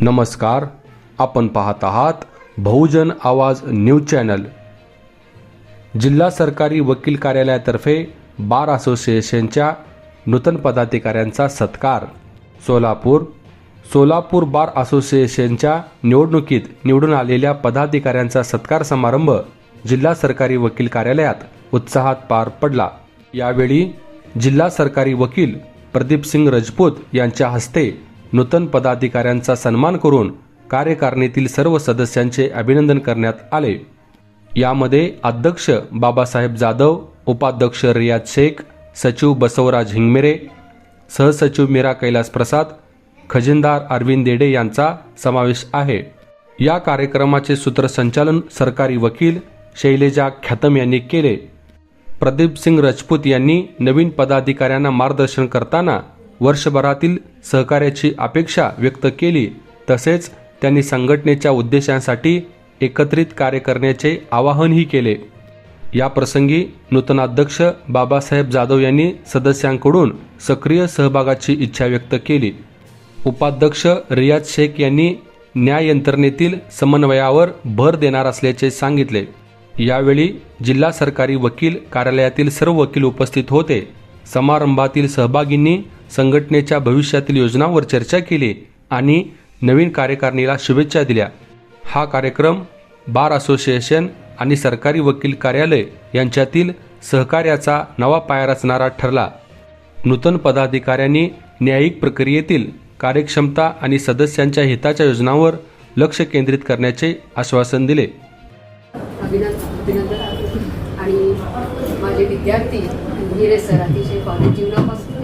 नमस्कार आपण पाहत आहात बहुजन आवाज न्यूज चॅनल. जिल्हा सरकारी वकील कार्यालयातर्फे बार असोसिएशनच्या नूतन पदाधिकाऱ्यांचा सत्कार. सोलापूर सोलापूर बार असोसिएशनच्या निवडणुकीत निवडून आलेल्या पदाधिकाऱ्यांचा सत्कार समारंभ जिल्हा सरकारी वकील कार्यालयात उत्साहात पार पडला. यावेळी जिल्हा सरकारी वकील प्रदीप सिंग राजपूत यांच्या हस्ते नूतन पदाधिकाऱ्यांचा सन्मान करून कार्यकारिणीतील सर्व सदस्यांचे अभिनंदन करण्यात आले. यामध्ये अध्यक्ष बाबासाहेब जाधव उपाध्यक्ष रियाज शेख सचिव बसवराज हिंगमेरे सहसचिव मीरा कैलास प्रसाद खजिनदार अरविंद देडे यांचा समावेश आहे. या कार्यक्रमाचे सूत्रसंचालन सरकारी वकील शैलेजा ख्यातम यांनी केले. प्रदीप सिंग राजपूत यांनी नवीन पदाधिकाऱ्यांना मार्गदर्शन करताना वर्षभरातील सहकार्याची अपेक्षा व्यक्त केली. तसेच त्यांनी संघटनेच्या उद्देशांसाठी एकत्रित कार्य करण्याचे आवाहनही केले. या प्रसंगी नूतनाध्यक्ष बाबासाहेब जाधव यांनी सदस्यांकडून सक्रिय सहभागाची इच्छा व्यक्त केली. उपाध्यक्ष रियाज शेख यांनी न्याय यंत्रणेतील समन्वयावर भर देणार असल्याचे सांगितले. यावेळी जिल्हा सरकारी वकील कार्यालयातील सर्व वकील उपस्थित होते. समारंभातील सहभागींनी संघटनेच्या भविष्यातील योजनांवर चर्चा केली आणि नवीन कार्यकारिणीला शुभेच्छा दिल्या. हा कार्यक्रम बार असोसिएशन आणि सरकारी वकील कार्यालय यांच्यातील सहकार्याचा नवा पाया रचणारा ठरला. नूतन पदाधिकाऱ्यांनी न्यायिक प्रक्रियेतील कार्यक्षमता आणि सदस्यांच्या हिताच्या योजनांवर लक्ष केंद्रित करण्याचे आश्वासन दिले. अभिनंदन आणि माझे विद्यार्थी सर अतिशय कॉलेज जीवनापासून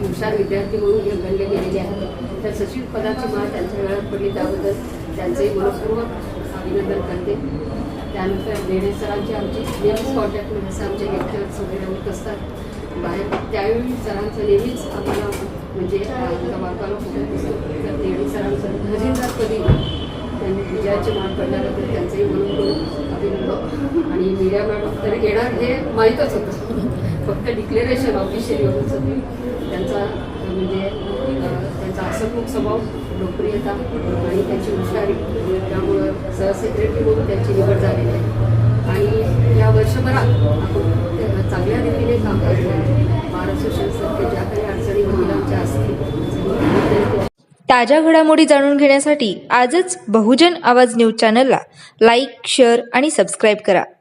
हुशार विद्यार्थी म्हणून गे- गणले गेलेले आहेत. तर सचिव पदाची मला त्यांच्या वेळात पडली त्याबद्दल त्यांचे मनपूर्वक अभिनंदन करते. त्यानंतर देणे सरांचे आमचे नेहमीच कॉन्टॅक्टमध्ये असं आमचे लेक्चर्स वगैरे होत असतात. बाहेर त्यावेळी सरांचं नेहमीच आम्हाला म्हणजे वार्ताला कुठे दिसतो तर देणे सरांचं खजिनदार कधी त्यांनी विजयाचे मान पडल्यानंतर त्यांचंही म्हणून अभिनंदन. आणि मीडिया मॅडम तर येणार हे माहीतच होतं. फक्त डिक्लेरेशन ऑफिशियली होत होती त्यांचा म्हणजे त्यांचा हसतमुख स्वभाव लोकप्रियता आणि त्यांची हुशारी. त्यामुळं सहसेक्रेटरी म्हणून त्यांची निवड झालेली आहे. आणि या वर्षभरात आपण चांगल्या रीतीने काम करतो बार असोसिएशनसारखे ज्या काही अडचणी महिलांच्या असतील ताज्या घडामोडी जाणून घेण्यासाठी आजच बहुजन आवाज न्यूज चॅनलला लाईक शेअर आणि सबस्क्राईब करा.